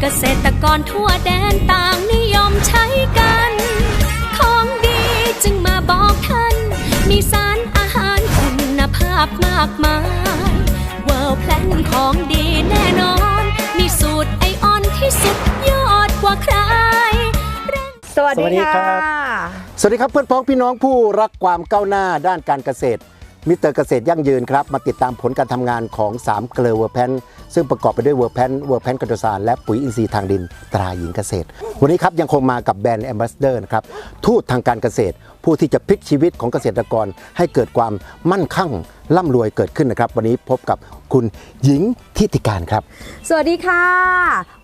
เกษตรกรทั่วแดนต่างนิยมใช้กัน ของดีจึงมาบอกท่าน มีสารอาหารคุณภาพมากมายเวิร์แพลนของดีแน่นอน มีสูตรไอออนที่สุดยอดกว่าใคร สวัสสวัสดีดีครัค่ะบสวัสดีครับเพื่อนพ้องพี่น้องผู้รักความก้าวหน้าด้านการเกษตรมิสเตอร์เกษตรยั่งยืนครับ มาติดตามผลการทำงานของ3เกลือเวอร์แพน ซึ่งประกอบไปด้วยเวอร์แพนเวอร์แพนกระตุซานและปุ๋ยอินทรีย์ทางดินตราหญิงเกษตร วันนี้ครับยังคงมากับแบรนด์แอมบาสเดอร์นะครับทูตทางการเกษตร ผู้ที่จะพลิกชีวิตของเกษตรกร ให้เกิดความมั่นคั่งร่ำรวยเกิดขึ้นนะครับ วันนี้พบกับคุณหญิงทิติการครับ สวัสดีค่ะ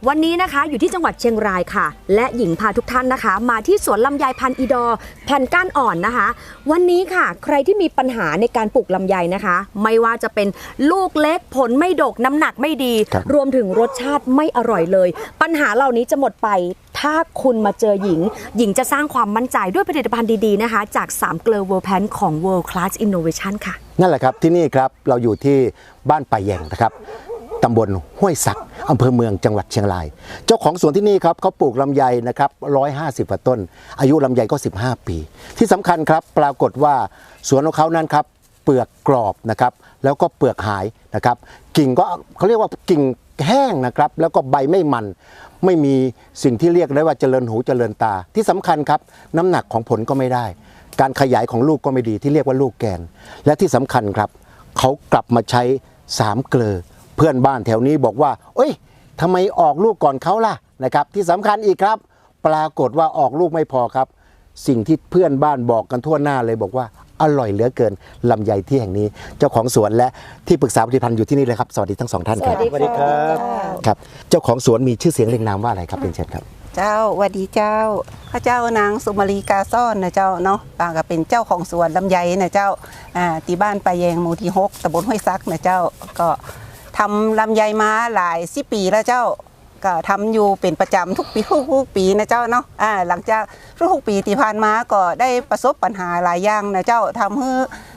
วันนี้นะคะอยู่ที่จังหวัดเชียงรายค่ะ และหญิงพาทุกท่านนะคะ มาที่สวนลำไยพันธุ์อีดอร์แผ่นก้านอ่อนนะคะ วันนี้ค่ะ ใครที่มีปัญหาในการปลูกลำไยนะคะ ไม่ว่าจะเป็นลูกเล็กผลไม่ดกน้ำหนักไม่ดีครับรวมถึงรสชาติไม่อร่อยเลย ปัญหาเหล่านี้จะหมดไป ถ้าคุณมาเจอหญิง หญิงจะสร้างความมั่นใจด้วยผลิตภัณฑ์ดีๆนะคะ จาก3เกลือเวอร์แพนของ World Class Innovation ค่ะ นั่นแหละครับที่นี่ครับเราอยู่ที่บ้านป่าแยงนะครับตำบลห้วยสักอำเภอเมืองจังหวัดเชียงราย เจ้าของสวนที่นี่ครับเขาปลูกลำไยนะครับ150กว่าต้น อายุลำไยก็ 15 ปี ที่สำคัญครับปรากฏว่าสวนของเขานั้นครับเปลือกกรอบนะครับ แล้วก็เปลือกหายนะครับ กิ่งก็เขาเรียกว่ากิ่งแห้งนะครับ แล้วก็ใบไม่มันไม่มีสิ่งที่เรียกได้ว่าเจริญหูเจริญตาที่สำคัญครับ น้ำหนักของผลก็ไม่ได้ การขยายของลูกก็ไม่ดีที่เรียกว่าลูกแกน และที่สำคัญครับ เขากลับมาใช้สามเกลือ เพื่อนบ้านแถวนี้บอกว่า เอ้ยทำไมออกลูกก่อนเขาล่ะนะครับ ที่สำคัญอีกครับ ปรากฏว่าออกลูกไม่พอครับ สิ่งที่เพื่อนบ้านบอกกันทั่วหน้าเลยบอกว่า อร่อยเหลือเกินลำไยที่แห่งนี้ เจ้าของสวนและที่ปรึกษาผลิตภัณฑ์อยู่ที่นี่เลยครับ สวัสดีทั้งสองท่านครับสวัสดีครับ ครับ เจ้าของสวนมีชื่อเสียงเรียงนามว่าอะไรครับเป็นเช่นครับ เจ้าหวัดดีเจ้าข้าเจ้านางสุมารีกาซ่อนนะเจ้าเนาะปางก็เป็นเจ้าของสวนลำไยนะเจ้าอ่าที่บ้านปลายแยงหมู่ที่หกตำบลห้วยซักนะเจ้าก็ทำลำไยมาหลายสิบปีแล้วเจ้า ก็ทำอยู่เป็นประจำทุกปีทุกปีนะเจ้าเนาะอ่าหลังจากทุกๆปีที่ผ่านมาก็ได้ประสบปัญหาหลายอย่างนะเจ้าทำให้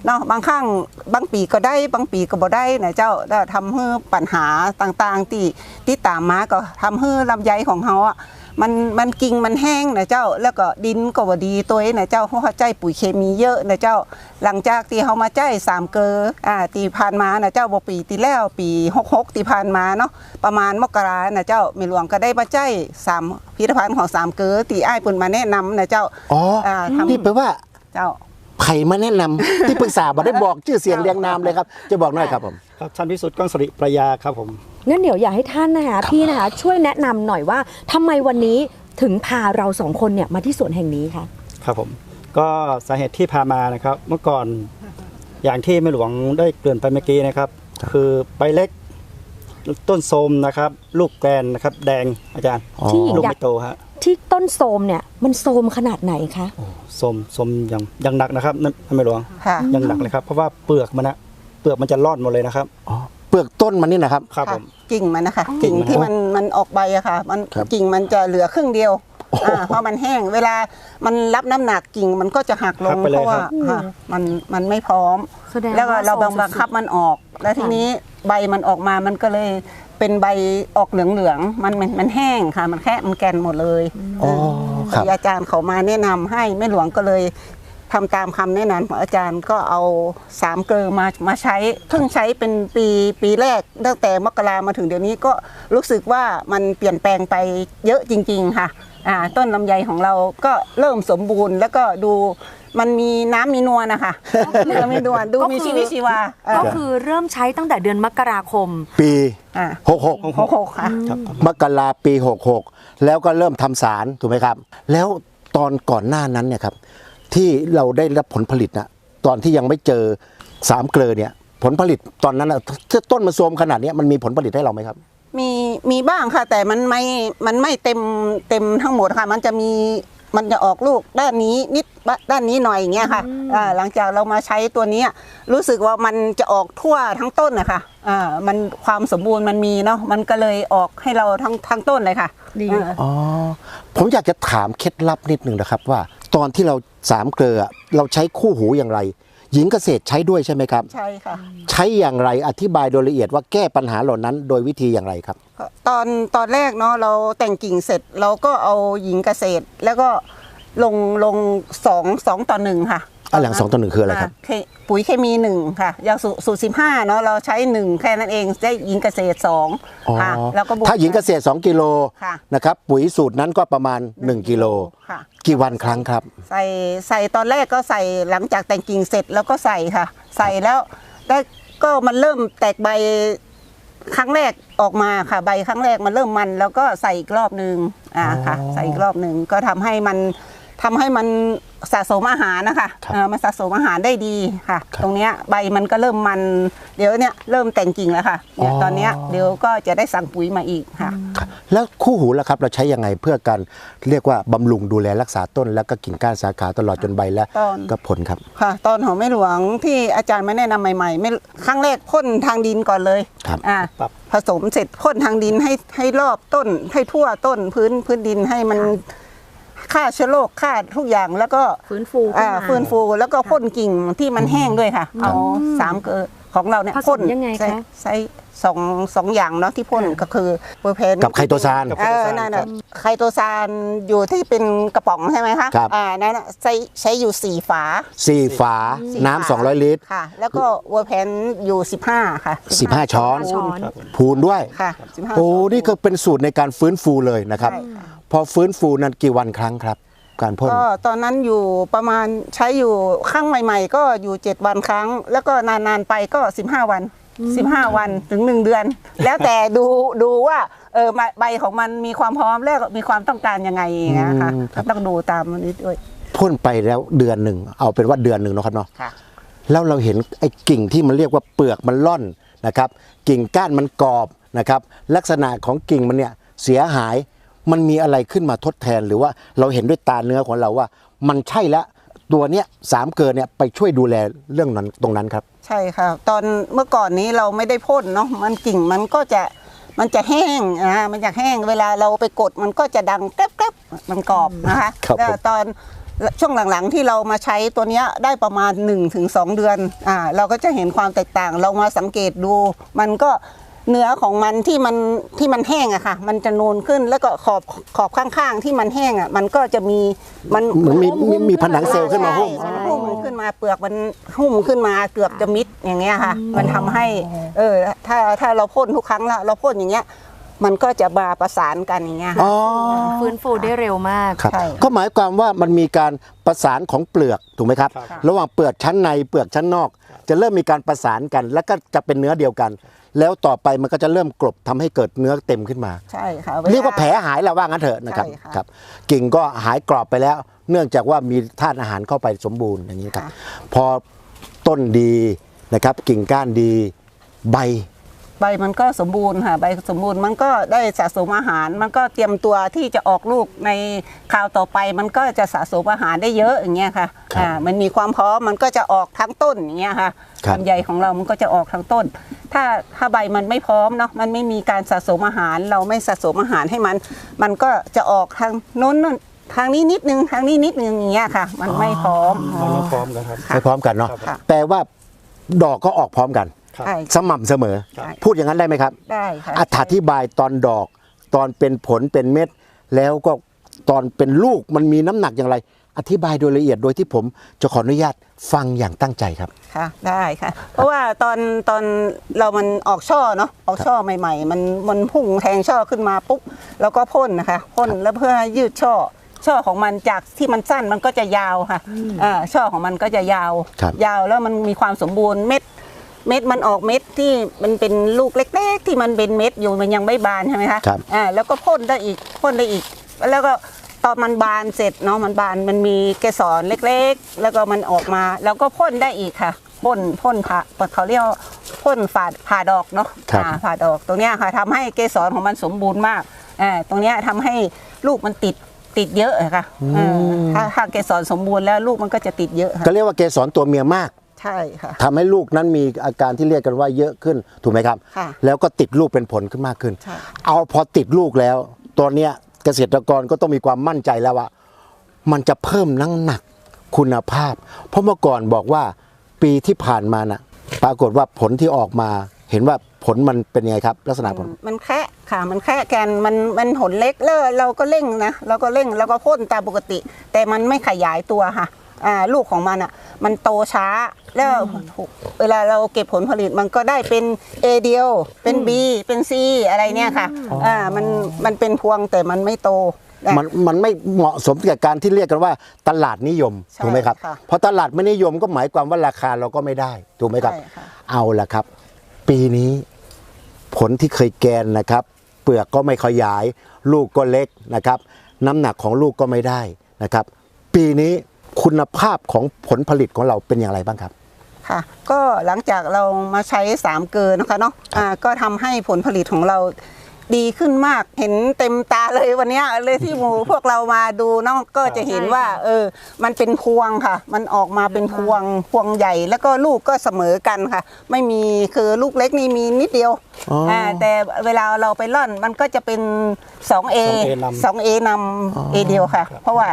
เนาะบางครั้งบางปีก็ได้บางปีก็บ่ได้นะเจ้าแล้วทำให้ปัญหาต่างๆที่ที่ตามมาก็ทำให้ลำไยของเฮาอะ มันมันกิ่งมันแห้งนะเจ้า แล้วก็ดินก็บ่ดีตัวเองนะเจ้าเพราะว่าใจปุ๋ยเคมีเยอะนะเจ้า หลังจากที่เฮามาใจสามเกลออ่าตีผ่านมานะเจ้าบ่ปีที่แล้วปี66ที่ผ่านมาเนาะประมาณมกรานะเจ้าแม่หลวงก็ได้มาใจสามพิพิธภัณฑ์ของสามเกลอที่อ้ายเพิ่นมาแนะนำนะเจ้าอ๋ออาทำนี่แปลว่าเจ้าไผ่มาแนะนำที่ปรึกษาบ่ได้บอกชื่อเสียงเรียงนามเลยครับ จะบอกหน่อยครับผมครับท่านพิสุทธิ์ก้องสริประยาครับผม งั้นเดี๋ยวอยากให้ท่านนะคะพี่นะคะช่วยแนะนำหน่อยว่าทำไมวันนี้ถึงพาเราสองคนเนี่ยมาที่สวนแห่งนี้คะครับผมก็สาเหตุที่พามานะครับเมื่อก่อนอย่างที่แม่หลวงได้เกริ่นไปเมื่อกี้นะครับ คือใบเล็กต้นโทรมนะครับ ลูกแกรนนะครับ แดงอาจารย์อ๋อที่หญิงลูกอยากไม่โตฮะที่ต้นโทรมเนี่ยมันโทรมขนาดไหนคะโทรมโทรมอย่างอย่างหนักนะครับนั่นแม่หลวงค่ะอย่างหนักเลยครับเพราะว่าเปลือกมันนะเปลือกมันจะรอดหมดเลยนะครับอ๋อเป ลือกต้นมันนี่นะครับ ครับผมกิ่งมันนะคะ กิ่กิ่งงมันที่มันมันออกใบอะค่ะ มันครับกิ่งมันจะเหลือครึ่งเดียวอ่าเพราะมันแห้ง เวลามันรับน้ำหนักกิ่งมันก็จะหักลหังกไปเพเลยราะว่าครับ ค่ะมันมันไม่พร้อม แสดงแล้วก็ว่าเราบังโทรมบังคับสุดมันออก แล้วทีนี้ใบมันออกมามันก็เลยเป็นใบออกเหลืองๆมันมันมันแห้งค่ะ มันแค่มันแกนหมดเลยอ๋อครับ ที่อาจารย์เขามาแนะนำให้แม่หลวงก็เลย ทำตามคำแนะนำของอาจารย์ก็เอาสามเกลือมามาใช้เพิ่งใช้เป็นปีปีแรกตั้งแต่มกรามาถึงเดี๋ยวนี้ก็รู้สึกว่ามันเปลี่ยนแปลงไปเยอะจริง ๆ ค่ะอ่าต้นลำไยของเราก็เริ่มสมบูรณ์ แล้วก็ดูมันมีน้ำมีนวลนะคะเนื้อมีนวลดูมีชีวิตชีวาเออก็คือเริ่มใช้ตั้งแต่เดือนมกราคม ปีอ่า66หกหกค่ะครับมกราปี66แล้วก็เริ่มทำสารถูกไหมครับ แล้วตอนก่อนหน้านั้นเนี่ยครับ ที่เราได้รับผลผลิตนะตอนที่ยังไม่เจอสามเกลอเนี่ย ผลผลิตตอนนั้นนะถ้าต้นมันโทรมขนาดเนี้ยมันมีผลผลิตให้เราไหมครับ มีมีบ้างค่ะ แต่มันไม่มันไม่เต็มเต็มทั้งหมดค่ะ มันจะมีมันจะออกลูกด้านนี้นิดด้านนี้หน่อยอย่างเงี้ยค่ะอ่าหลังจากเรามาใช้ตัวเนี้ยรู้สึกว่ามันจะออกทั่วทั้งต้นนะคะอ่ามันความสมบูรณ์มันมีเนาะมันก็เลยออกให้เราทั้งทั้งต้นเลยค่ะดีอ่าอ๋อผมอยากจะถามเคล็ดลับนิดหนึ่งนะครับว่า ตอนที่เราสามเกลืออะเราใช้คู่หูอย่างไร หญิงเกษตรใช้ด้วยใช่ไหมครับ ใช่ค่ะ ใช้อย่างไรอธิบายโดยละเอียดว่าแก้ปัญหาเหล่านั้นโดยวิธีอย่างไรครับ ตอนตอนแรกเนาะเราแต่งกิ่งเสร็จเราก็เอาหญิงเกษตรแล้วก็ลงลงสองสองต่อหนึ่งค่ะ อะหลังสองต่อหนึ่งคืออะไรครับเคปุ๋ยเคมีหนึ่งค่ะอย่างสูสูตรสิบห้าเนาะเราใช้หนึ่งแค่นั้นเองได้หญิงเกษตรสองอ๋อค่ะแล้วก็บวกถ้าหญิงเกษตร2กิโลค่ะนะครับปุ๋ยสูตรนั้นก็ประมาณ1กิโลค่ะกี่วันครั้งครับ ใส่ใส่ตอนแรกก็ใส่หลังจากแต่งกิ่งเสร็จแล้วก็ใส่ค่ะ ใส่แล้วได้ก็มันเริ่มแตกใบครั้งแรกออกมาค่ะใบครั้งแรกมันเริ่มมันแล้วก็ใส่อีกรอบหนึ่งอ่าค่ะอ๋อใส่อีกรอบหนึ่งก็ทำให้มันทำให้มัน สะสมอาหารนะคะครับอ่ามันสะสมอาหารได้ดีค่ะ ครับตรงเนี้ยใบมันก็เริ่มมันเดี๋ยวเนี้ยเริ่มแต่งกิ่งแล้วค่ะเนี่ยอ๋อ ตอนเนี้ยเดี๋ยวก็จะได้สั่งปุ๋ยมาอีกค่ะ ครับแล้วคู่หูล่ะครับเราใช้ยังไงเพื่อการเรียกว่าบำรุงดูแลรักษาต้น แล้วก็กิ่งก้านสาขาตลอดจนใบและต้น ก็ผลครับ ค่ะ ตอนหอมไม่หลวงที่อาจารย์มาแนะนำใหม่ๆไม่ครั้งแรกพ่นทางดินก่อนเลยครับอ่าครับ ผสมเสร็จพ่นทางดินให้ให้รอบต้นให้ทั่วต้นพื้นพื้นดินให้มัน ฆ่าเชื้อโรคฆ่าทุกอย่างแล้วก็ฟื้นฟูขึ้นอ่ามาฟื้นฟูแล้วก็พ่นกิ่งที่มันแห้งด้วยค่ะ เอาสามเกลอของเราเนี่ยผสมพ่นยังไงคะ ใช้ใช้สองสองอย่างเนาะที่พ่นก็คือเปอร์เพน กับไคโตซาน กับ เออนั่นน่ะไคโตซานอยู่ที่เป็นกระป๋องใช่ไหมคะครับ อ่านั่นน่ะใช้ใช้อยู่สี่ฝาสี่ฝาสี่น้ำฝา200 ลิตร ค่ะ แล้วก็เวอร์แพนอยู่ 15 ค่ะ15 ช้อน ช้อนพูนด้วยค่ะ15โอ้นี่ก็เป็นสูตรในการฟื้นฟูเลยนะครับ ใช่ค่ะ พอฟื้นฟูนั้นกี่วันครั้งครับ การพ่นก็ตอนนั้นอยู่ประมาณใช้อยู่ครั้งใหม่ ๆ ก็อยู่ 7 วันครั้ง แล้วก็นานๆไปก็ 15 วัน 15 วันถึง 1 เดือน แล้วแต่ดูดูว่าเออใบของมันมีความพร้อมแล้วก็มีความต้องการยังไงอย่างเงี้ยค่ะอืมครัก็บต้องดูตามมันนี้ด้วยพ่นไปแล้วเดือนหนึ่งเอาเป็นว่าเดือนหนึ่งเนาะครับเนาะค่ะแล้วเราเห็นไอ้กิ่งที่มันเรียกว่าเปลือกมันล่อนนะครับ กิ่งก้านมันกรอบนะครับ ลักษณะของกิ่งมันเนี่ยเสียหาย มันมีอะไรขึ้นมาทดแทนหรือว่าเราเห็นด้วยตาเนื้อของเราว่า มันใช่แล้วตัวเนี้ยสามเกินเนี่ยไปช่วยดูแลเรื่องนั้นตรงนั้นครับ ใช่ค่ะ ตอนเมื่อก่อนนี้เราไม่ได้พ่นเนาะมันกิ่งมันก็จะมันจะแห้งอ่ามันจะแห้งเวลาเราไปกดมันก็จะดังแกรบๆมันกรอบนะคะครับแล้วผม ตอนช่วงหลังๆที่เรามาใช้ตัวเนี้ยได้ประมาณ 1-2 เดือนอ่าเราก็จะเห็นความแตกต่างเรามาสังเกตดู มันก็ เนื้อของมันที่มันที่มันแห้งอะค่ะ มันจะนูนขึ้นแล้วก็ขอบขอบข้างๆ ที่มันแห้งอะมันก็จะมีมันเหมือนมีมีมีผนังเซลล์ขึ้นมาหุ้ม ใช่หุ้มขึ้นมาเปลือกมันหุ้มขึ้นมาเกือบจะมิดอย่างเงี้ยค่ะ มันทำให้ เออ ถ้าถ้าเราพ่นทุกครั้งละเราพ่นอย่างเงี้ย มันก็จะมาประสานกันอย่างเงี้ยค่ะ อ๋อฟื้นฟูได้เร็วมาก ครับ ใช่ก็หมายความว่ามันมีการประสานของเปลือกถูกไหมครับ ครับ ระหว่างเปลือกชั้นในเปลือกชั้นนอก จะเริ่มมีการประสานกัน แล้วก็จะเป็นเนื้อเดียวกัน แล้วต่อไปมันก็จะเริ่มกลบทำให้เกิดเนื้อเต็มขึ้นมา ใช่ค่ะเรียกว่าแผลหายแล้วว่างั้นเถอะนะครับใช่ค่ะครับกิ่งก็หายกรอบไปแล้ว เนื่องจากว่ามีธาตุอาหารเข้าไปสมบูรณ์อย่างนี้ครับค่ะพอต้นดีนะครับกิ่งก้านดีใบ ใบมันก็สมบูรณ์ค่ะใบสมบูรณ์มันก็ได้สะสมอาหาร มันก็เตรียมตัวที่จะออกลูกในคราวต่อไป มันก็จะสะสมอาหารได้เยอะอย่างเงี้ยค่ะครับอ่ามันมีความพร้อมมันก็จะออกทั้งต้นอย่างเงี้ยค่ะครับ ลำไยของเรามันก็จะออกทั้งต้น ถ้าถ้าใบมันไม่พร้อมเนาะมันไม่มีการสะสมอาหาร เราไม่สะสมอาหารให้มัน มันก็จะออกทางโน้นนู่นทางนี้นิดนึงทางนี้นิดนึงอย่างเงี้ยค่ะ มันไม่พร้อมมันไม่พร้อมกันครับ ไม่พร้อมกันเนาะค่ะแปลว่าดอกก็ออกพร้อมกันครับ ใช่สม่ำเสมอ ใช่พูดอย่างนั้นได้ไหมครับ ได้ค่ะอธิบายตอนดอกตอนเป็นผลเป็นเม็ด แล้วก็ตอนเป็นลูกมันมีน้ำหนักอย่างไร อธิบายโดยละเอียดโดยที่ผมจะขออนุญาตฟังอย่างตั้งใจครับ ค่ะได้ค่ะ เพราะว่าตอนตอนเรามันออกช่อเนาะออกช่อใหม่ ๆ มันมันพุ่งแทงช่อขึ้นมาปุ๊บแล้วก็พ่นนะคะพ่นแล้วเพื่อให้ยืดช่อช่อของมันจากที่มันสั้นมันก็จะยาวค่ะอ่าช่อของมันก็จะยาว ครับยาวแล้วมันมีความสมบูรณ์เม็ด เม็ดมันออกเม็ดที่มันเป็นลูกเล็ก ๆ ที่มันเป็นเม็ดอยู่มันยังไม่บานใช่ไหมคะครับอ่าแล้วก็พ่นได้อีกพ่นได้อีก แล้วก็ตอนมันบานเสร็จเนาะมันบานมันมีเกสรเล็กๆ แล้วก็มันออกมา แล้วก็พ่นได้อีกค่ะพ่นพ่นผ่าเขาเรียกว่าพ่นผ่าผ่าดอกเนาะครับ อ่าผ่าดอกตรงเนี้ยค่ะทำให้เกสรของมันสมบูรณ์มากอ่าตรงเนี้ยทำให้ลูกมันติดติดเยอะอะค่ะอ่าถ้าถ้าเกสรสมบูรณ์แล้วลูกมันก็จะติดเยอะค่ะ ก็เรียกว่าเกสรตัวเมียมาก ใช่ค่ะ ทำให้ลูกนั้นมีอาการที่เรียกกันว่าเยอะขึ้นถูกไหมครับ ค่ะแล้วก็ติดลูกเป็นผลขึ้นมากขึ้น ใช่ เอาพอติดลูกแล้วตอนเนี้ยเกษตรกรก็ต้องมีความมั่นใจแล้วว่า มันจะเพิ่มน้ำหนักคุณภาพ เพราะเมื่อก่อนบอกว่าปีที่ผ่านมาน่ะ ปรากฏว่าผลที่ออกมา เห็นว่าผลมันเป็นยังไงครับ ลักษณะผล มันแค่ค่ะ มันแค่แกนมันมันผลเล็กแล้วเราก็เร่งนะเราก็เร่งแล้วก็พ่นตามปกติ แต่มันไม่ขยายตัวค่ะ อ่าลูกของมันอะ มันโตช้าแล้วเวลาเราเก็บผลผลิตมันก็ได้เป็น A เดียว เป็น B เป็น C อะไรเนี่ยค่ะอ่ามันมันเป็นพวงแต่มันไม่โตนะมันมันไม่เหมาะสมกับการที่เรียกกันว่าตลาดนิยมใช่ถูกไหมครับค่ะเพราะตลาดไม่นิยมก็หมายความว่าราคาเราก็ไม่ได้ถูกไหมครับ ใช่ค่ะ เอาละครับ ปีนี้ผลที่เคยแกนนะครับ เปลือกก็ไม่ขยาย ลูกก็เล็กนะครับ น้ำหนักของลูกก็ไม่ได้นะครับ ปีนี้ คุณภาพของผลผลิตของเราเป็นอย่างไรบ้างครับค่ะก็หลังจากเรามาใช้สามเกลือนะคะเนาะอ่าก็ทำให้ผลผลิตของเราดีขึ้นมากเห็นเต็มตาเลยวันเนี้ยเลยที่หมูพวกเรามาดูเนาะก็จะเห็นว่า เออ มันเป็นพวงค่ะ มันออกมาเป็นพวงพวงใหญ่ แล้วก็ลูกก็เสมอกันค่ะ ไม่มีคือลูกเล็กนี่มีนิดเดียวอ๋ออ่่าแต่เวลาเราไปร่อนมันก็จะเป็น 2A 2A นำ 2A นำ A เดียวค่ะ เพราะว่า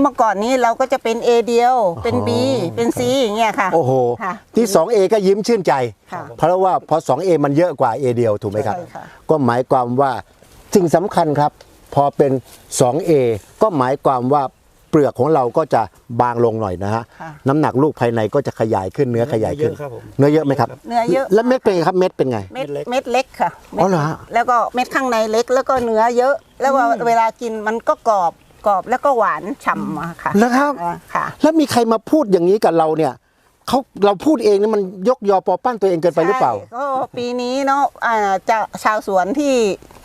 เมื่อก่อนนี้เราก็จะเป็น A เดียวเป็น B เป็น C อย่างเงี้ยค่ะ โอ้โห ค่ะที่ 2A ก็ยิ้มชื่นใจ ค่ะเพราะว่าพอ 2A มันเยอะกว่า A เดียวถูกไหมครับ ใช่ค่ะ ก็หมายความว่าสิ่งสำคัญครับ พอเป็น 2A ก็หมายความว่าเปลือกของเราก็จะบางลงหน่อยนะฮะค่ะ น้ำหนักลูกภายในก็จะขยายขึ้นเนื้อขยายขึ้น เนื้อเยอะครับผม เนื้อเยอะไหมครับ เนื้อเยอะแล้วเม็ดเป็นไงครับเม็ดเป็นไง เม็ดเม็ดเล็กเม็ดเล็กค่ะอ๋อเหรอฮะ แล้วก็เม็ดข้างในเล็กแล้วก็เนื้อเยอะ แล้วก็เวลากินมันก็กรอบ กรอบแล้วก็หวานฉ่ำอะค่ะแล้วครับ อ่าค่ะ แล้วมีใครมาพูดอย่างนี้กับเราเนี่ยเขาเราพูดเองนี่มันยกยอปอปั้นตัวเองเกินไปหรือเปล่า ใช่ก็ปีนี้เนาะอ่าจะชาวสวนที่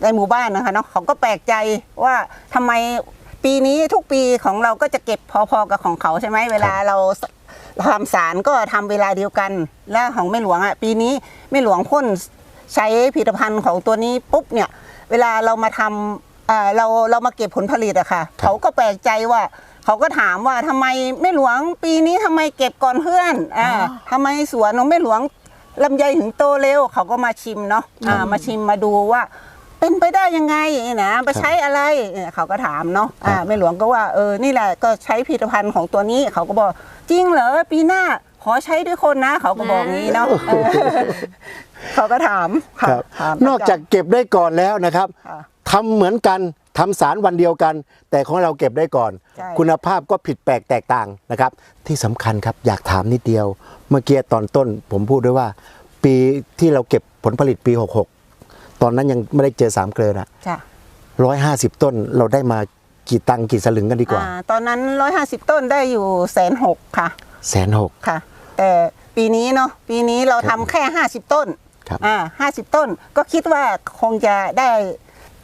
ในหมู่บ้านนะคะเนาะเขาก็แปลกใจว่าทำไมปีนี้ทุกปีของเราก็จะเก็บพอๆกับของเขาใช่ไหมเวลาเราทำสารก็ทำเวลาเดียวกัน แล้วของแม่หลวงอะปีนี้แม่หลวงพ่นใช้ผลิตภัณฑ์ของตัวนี้ปุ๊บเนี่ย เวลาเรามาทำอ่า เราเรามาเก็บผลผลิตอะค่ะ เขาก็แปลกใจว่า เขาก็ถามว่าทำไมแม่หลวงปีนี้ทำไมเก็บก่อนเพื่อนอ่าทำไมสวนของแม่หลวงลำไยถึงโตเร็ว เขาก็มาชิมเนาะอ่ามาชิมมาดูว่า เป็นไปได้ยังไงนะไปใช้อะไรเนี่ยเขาก็ถามเนาะอ่าแม่หลวงก็ว่าเออนี่แหละก็ใช้ผลิตภัณฑ์ของตัวนี้ เขาก็บอกจริงเหรอปีหน้าขอใช้ด้วยคนนะ เขาก็บอกงี้เนาะเออเขาก็ถามค่ะครับถามนอกจากเก็บได้ก่อนแล้วนะครับค่ะ ทำเหมือนกันทำสารวันเดียวกัน แต่ของเราเก็บได้ก่อน ใช่ คุณภาพก็ผิดแปลกแตกต่างนะครับ ที่สำคัญครับอยากถามนิดเดียว เมื่อกี้ตอนต้นผมพูดด้วยว่า ปีที่เราเก็บผลผลิตปี 66 ตอนนั้นยังไม่ได้เจอสามเกลือนะจ้ะร้อยห้าสิบต้นเราได้มากี่ตังค์กี่สลึงกันดีกว่าอ่า ตอนนั้น 150 ต้นได้อยู่แสนหกค่ะแสนหก ค่ะ แต่ปีนี้เนาะปีนี้เราทำแค่ 50 ต้นครับ อ่าห้าสิบต้นก็คิดว่าคงจะได้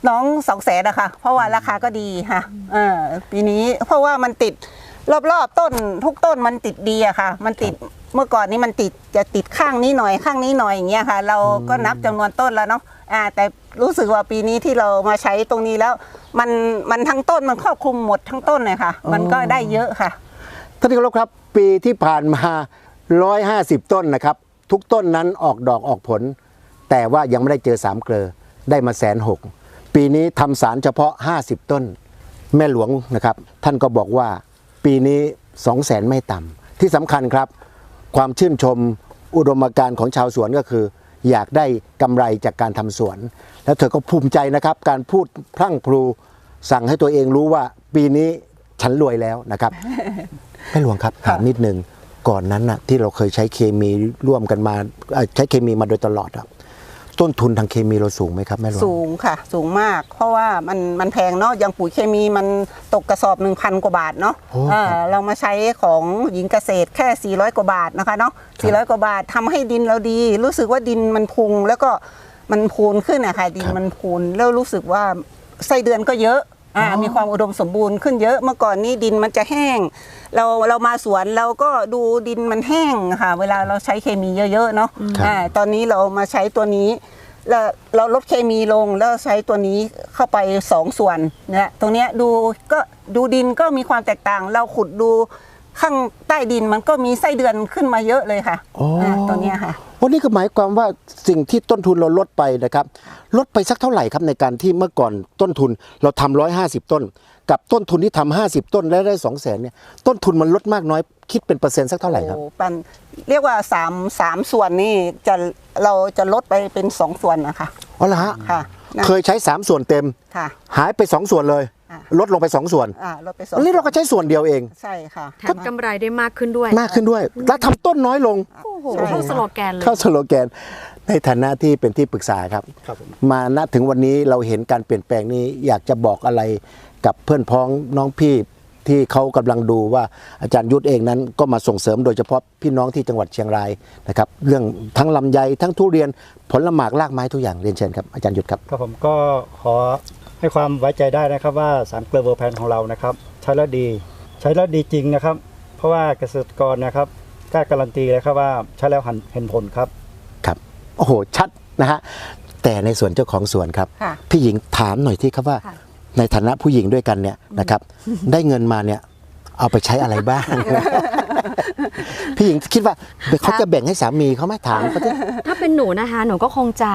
น้องสองแสนนะคะเพราะว่าราคาก็ดีค่ะอ่าปีนี้เพราะว่ามันติดรอบๆต้นทุกต้นมันติดดีอะค่ะ มันติดเมื่อก่อนนี้มันติดจะติดข้างนี้หน่อยข้างนี้หน่อยอย่างเงี้ยค่ะ เราก็นับจำนวนต้นแล้วเนาะอ่า แต่รู้สึกว่าปีนี้ที่เรามาใช้ตรงนี้แล้ว มันมันทั้งต้นมันครอบคลุมหมดทั้งต้นเลยค่ะ มันก็ได้เยอะค่ะท่านที่เคารพครับ ปีที่ผ่านมา 150 ต้นนะครับ ทุกต้นนั้นออกดอกออกผล แต่ว่ายังไม่ได้เจอสามเกลอได้มาแสนหก ปีนี้ทำสารเฉพาะ 50 ต้นแม่หลวงนะครับ ท่านก็บอกว่าปีนี้ 2 0 0แสนไม่ต่ำที่สำคัญครับ ความชื่นชมอุดมการณ์ของชาวสวนก็คือ อยากได้กำไรจากการทำสวน แล้วเธอก็ภูมิใจนะครับ การพูดพรั่งพรูสั่งให้ตัวเองรู้ว่าปีนี้ฉันรวยแล้วนะครับแม่หลวงครับถามนิดนึงก่อนนั้นน่ะที่เราเคยใช้เคมีร่วมกันมาเอ่อใช้เคมีมาโดยตลอดอะ ต้นทุนทางเคมีเราสูงไหมครับแม่หลวงสูงค่ะ สูงมาก เพราะว่ามันมันแพงเนาะอย่างปุ๋ยเคมีมันตกกระสอบ 1,000 กว่าบาทเนาะโอ้อ่าครับเรามาใช้ของหญิงเกษตรแค่ 400 กว่าบาทนะคะเนาะ400 กว่าบาททำให้ดินเราดี รู้สึกว่าดินมันพุงแล้วก็มันพูนขึ้นอะค่ะดินมันพูนแล้วรู้สึกว่าไส้เดือนก็เยอะ อ่ามีความอุดมสมบูรณ์ขึ้นเยอะเมื่อก่อนนี้ดินมันจะแห้ง เราเรามาสวนเราก็ดูดินมันแห้งค่ะ เวลาเราใช้เคมีเยอะๆเนาะครับอ่าตอนนี้เรามาใช้ตัวนี้แล้วเราลดเคมีลงแล้วใช้ตัวนี้เข้าไปสองส่วนเนี่ยตรงเนี้ยดูก็ดูดินก็มีความแตกต่าง เราขุดดูข้างใต้ดินมันก็มีไส้เดือนขึ้นมาเยอะเลยค่ะอ๋ออ่าตัวเนี้ยค่ะ วันนี้ก็หมายความว่าสิ่งที่ต้นทุนเราลดไปนะครับ ลดไปสักเท่าไหร่ครับในการที่เมื่อก่อนต้นทุนเราทำร้อยห้าสิบต้น กับต้นทุนที่ทำห้าสิบต้นและได้สองแสนเนี่ยต้นทุนมันลดมากน้อยคิดเป็นเปอร์เซ็นต์สักเท่าไหร่ครับโอ้ปันเรียกว่าสามสามส่วนนี่จะเราจะลดไปเป็นสองส่วนนะคะอ๋อเหรอฮะค่ะนะเคยใช้ 3 ส่วนเต็มค่ะหายไป 2 ส่วนเลยอะ ลดลงไป2ส่วนอ่าลดไปสองวันนี้เราก็ใช้ส่วนเดียวเอง ใช่ค่ะแถมกำไรได้มากขึ้นด้วย มากขึ้นด้วย แล้วทำต้นน้อยลงโอ้โหใช่เข้าสโลแกนเลยเข้าสโลแกน ในฐานะที่เป็นที่ปรึกษาครับครับผมมาณถึงวันนี้เราเห็นการเปลี่ยนแปลงนี้อยากจะบอกอะไรกับเพื่อนพ้องน้องพี่ที่เขากำลังดูว่าอาจารย์ยุทธเองนั้นก็มาส่งเสริมโดยเฉพาะพี่น้องที่จังหวัดเชียงรายนะครับ เรื่องทั้งลำไยทั้งทุเรียนผลหมากรากไม้ทุกอย่างเรียนเชิญครับอาจารย์ยุทธครับครับผมก็ขอ ให้ความไว้ใจได้นะครับว่าสามเกลือเวอร์แพนของเรานะครับ ใช้แล้วดี ใช้แล้วดีจริงนะครับ เพราะว่าเกษตรกรนะครับกล้าการันตีเลยครับว่าใช้แล้วเห็นผลครับครับโอ้โหชัดนะฮะแต่ในส่วนเจ้าของสวนครับ ค่ะ พี่หญิงถามหน่อยที่ครับว่า ค่ะ ในฐานะผู้หญิงด้วยกันเนี่ยนะครับ ได้เงินมาเนี่ย เอาไปใช้อะไรบ้าง พี่หญิงคิดว่าเขาจะแบ่งให้สามีเขาไหม่ถามเขาจะถ้าเป็นหนูนะคะ หนูก็คงจะ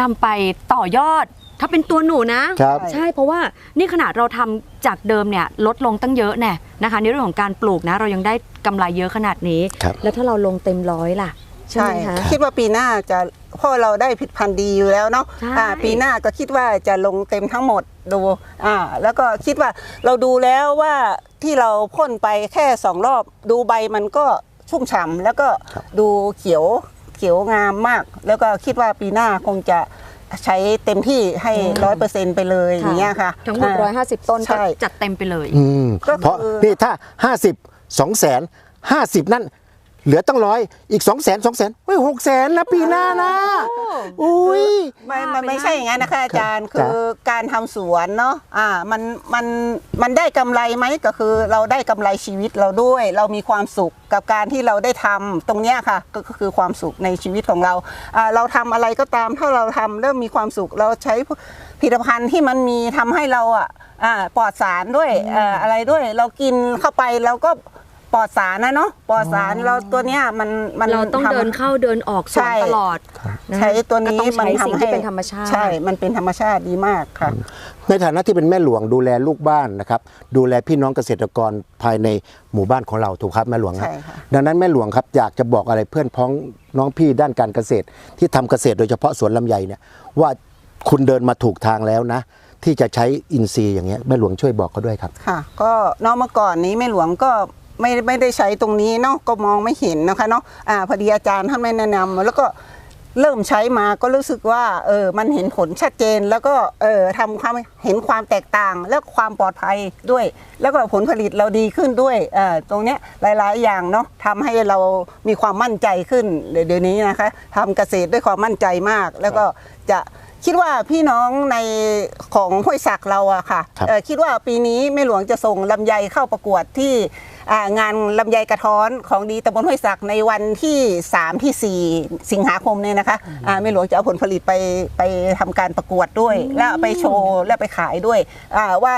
นำไปต่อยอด ถ้าเป็นตัวหนูนะครับ ใช่เพราะว่านี่ขนาดเราทำจากเดิมเนี่ยลดลงตั้งเยอะแน่นะคะในเรื่องของการปลูกนะ เรายังได้กำไรเยอะขนาดนี้ ครับ แล้วถ้าเราลงเต็มร้อยล่ะ ใช่ใช่ไหมคะ คิดว่าปีหน้าจะเพราะเราได้ผลิดพันธุ์ดีอยู่แล้วเนาะใช่ อ่าปีหน้าก็คิดว่าจะลงเต็มทั้งหมดดูอ่าแล้วก็คิดว่าเราดูแล้วว่าที่เราพ่นไปแค่สองรอบดูใบมันก็ชุ่มฉ่ำแล้วก็ดูเขียวเขียวงามมาก แล้วก็คิดว่าปีหน้าคงจะ ใช้เต็มที่ให้ร้อยเปอร์เซ็นต์ไปเลยอย่างเงี้ยค่ะทั้งหมดอ่า150ต้นก็ใช่จัดเต็มไปเลย อืมก็คือเพราะนี่ถ้า50 2แสน50นั่น เหลือตั้งร้อยอีก2แสน2แสนเฮ้ยหกแสนนะปีหน้านะอุ้ย ไม่มันไม่ใช่อย่างนั้นนะคะอาจารย์ครับคือการทำสวนเนาะอ่ามันมันมันได้กำไรไหมก็คือเราได้กำไรชีวิตเราด้วย เรามีความสุขกับการที่เราได้ทำตรงเนี้ยค่ะก็ก็คือความสุขในชีวิตของเราอ่าเราทำอะไรก็ตามถ้าเราทำเริ่มมีความสุขเราใช้ผลิตภัณฑ์ที่มันมีทำให้เราอะอ่าปลอดสารด้วยอ่าอะไรด้วย เรากินเข้าไปเราก็ ปลอดสารนะเนาะปลอดสารเราตัวเนี้ยมันมันเราต้องทำเดินเข้าเดินออกสวนใช่ตลอดนะคะใช้ตัวนี้ก็ต้องมันใช้สิ่งทำที่ให้เป็นธรรมชาติใช่ มันเป็นธรรมชาติดีมากค่ะ ในฐานะที่เป็นแม่หลวงดูแลลูกบ้านนะครับ ดูแลพี่น้องเกษตรกรภายในหมู่บ้านของเราถูกครับแม่หลวงครับใช่ค่ะดังนั้นแม่หลวงครับอยากจะบอกอะไรเพื่อนพ้องน้องพี่ด้านการเกษตร ที่ทำเกษตรโดยเฉพาะสวนลำไยเนี่ยว่าคุณเดินมาถูกทางแล้วนะที่จะใช้อินทรีย์อย่างเงี้ยแม่หลวงช่วยบอกเขาด้วยครับ ค่ะ ก็เนอกเมื่อก่อนนี้แม่หลวงก็ ไม่ไม่ได้ใช้ตรงนี้เนาะก็มองไม่เห็นนะคะเนาะอ่าพอดีอาจารย์ท่านแนะนำแล้วก็เริ่มใช้มาก็รู้สึกว่าเออมันเห็นผลชัดเจน แล้วก็เออทำความเห็นความแตกต่างและความปลอดภัยด้วย แล้วก็ผลผลิตเราดีขึ้นด้วยเออตรงเนี้ยหลาย ๆ อย่างเนาะทำให้เรามีความมั่นใจขึ้นเดี๋ยวนี้นะคะทำเกษตรด้วยความมั่นใจมาก แล้วก็จะคิดว่าพี่น้องในของห้วยศักเราอะค่ะครับ เอ่อคิดว่าปีนี้แม่หลวงจะส่งลำไยเข้าประกวดที่อ่างานลำไยกระท้อนของดีตำบลห้วยศักในวันที่ 3 ที่ 4 สิงหาคมเนี่ยนะคะอ่าแม่หลวงจะเอาผลผลิตไปไปทำการประกวดด้วย แล้วเอาไปโชว์และไปขายด้วยอ่าว่า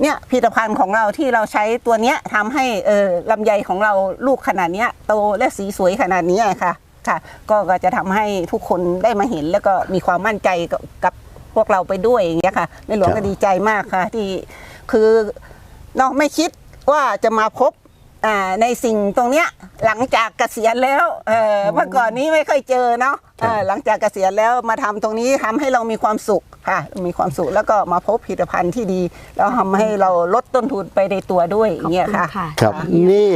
เนี่ยผลิตภัณฑ์ของเราที่เราใช้ตัวเนี้ยทำให้เออลำไยของเราลูกขนาดเนี้ยโตและสีสวยขนาดนี้อะค่ะ ค่ะ ก็ก็จะทำให้ทุกคนได้มาเห็น แล้วก็มีความมั่นใจกับกับพวกเราไปด้วยอย่างเงี้ยค่ะแม่หลวงครัก็บดีใจมากค่ะ ที่คือเนาะไม่คิดว่าจะมาพบอ่า ในสิ่งตรงเนี้ยหลังจากเกษียณแล้วเออเมื่อก่อนนี้ไม่ค่อยเจอเนาะเออหลังจากเกษียณแล้วมาทำตรงนี้ทำให้เรามีความสุขค่ะมีความสุขแล้วก็มาพบผลิตภัณฑ์ที่ดี แล้วทำให้เราลดต้นทุนไปในตัวด้วยอย่างเงี้ยค่ะขอบคุณค่ะครับนี่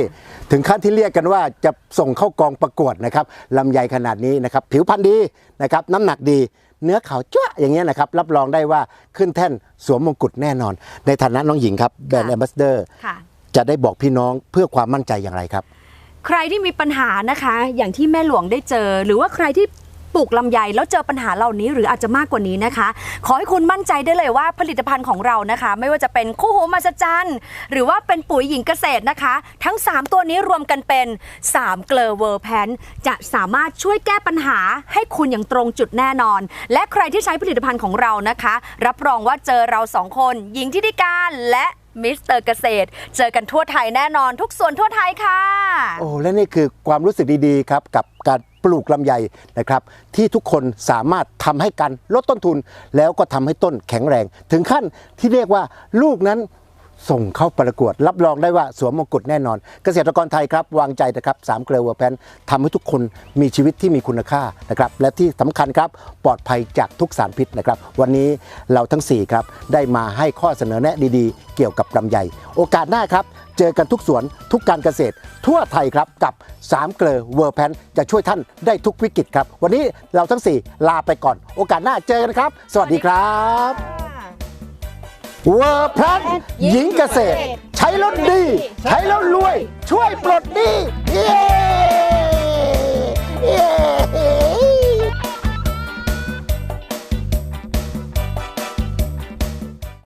ถึงขั้นที่เรียกกันว่าจะส่งเข้ากองประกวดนะครับลำไยขนาดนี้นะครับผิวพรรณดีนะครับน้ำหนักดีเนื้อขาวจ้วะอย่างเงี้ยนะครับ รับรองได้ว่าขึ้นแท่นสวมมงกุฎแน่นอน ในฐานะน้องหญิงครับแบรนด์แอมบาสเดอร์ค่ะ จะได้บอกพี่น้องเพื่อความมั่นใจอย่างไรครับ ใครที่มีปัญหานะคะ อย่างที่แม่หลวงได้เจอ หรือว่าใครที่ปลูกลำไยแล้วเจอปัญหาเหล่านี้หรืออาจจะมากกว่านี้นะคะ ขอให้คุณมั่นใจได้เลยว่าผลิตภัณฑ์ของเรานะคะ ไม่ว่าจะเป็นคู่หูมาสจันหรือว่าเป็นปุ๋ยหญิงเกษตรนะคะ ทั้ง 3 ตัวนี้รวมกันเป็น3เกลอเวอร์แพนจะสามารถช่วยแก้ปัญหาให้คุณอย่างตรงจุดแน่นอน และใครที่ใช้ผลิตภัณฑ์ของเรานะคะ รับรองว่าเจอเราสองคน หญิงที่ดิการและ มิสเตอร์เกษตร เจอกันทั่วไทยแน่นอนทุกส่วนทั่วไทยค่ะ โอ้และนี่คือความรู้สึกดีๆครับกับการปลูกลำไยนะครับ ที่ทุกคนสามารถทำให้กันลดต้นทุน แล้วก็ทำให้ต้นแข็งแรง ถึงขั้นที่เรียกว่าลูกนั้น ส่งเข้าประกวด รับรองได้ว่าสวมมงกุฎแน่นอน เกษตรกรไทยครับ วางใจนะครับสามเกลือเวอร์แพนทำให้ทุกคนมีชีวิตที่มีคุณค่านะครับและที่สำคัญครับปลอดภัยจากทุกสารพิษนะครับ วันนี้เราทั้ง4ครับได้มาให้ข้อเสนอแนะดีๆ เกี่ยวกับลำไย โอกาสหน้าครับ เจอกันทุกสวนทุกการเกษตร ทั่วไทยครับกับ3เกลือเวอร์แพนจะช่วยท่านได้ทุกวิกฤตครับ วันนี้เราทั้ง 4 ลาไปก่อน โอกาสหน้าเจอกันครับ สวัสดีครับ เวอร์แพลนหญิงเกษตร ใช้แล้วดี ใช้แล้วรวย ช่วยปลดหนี้เย้เย้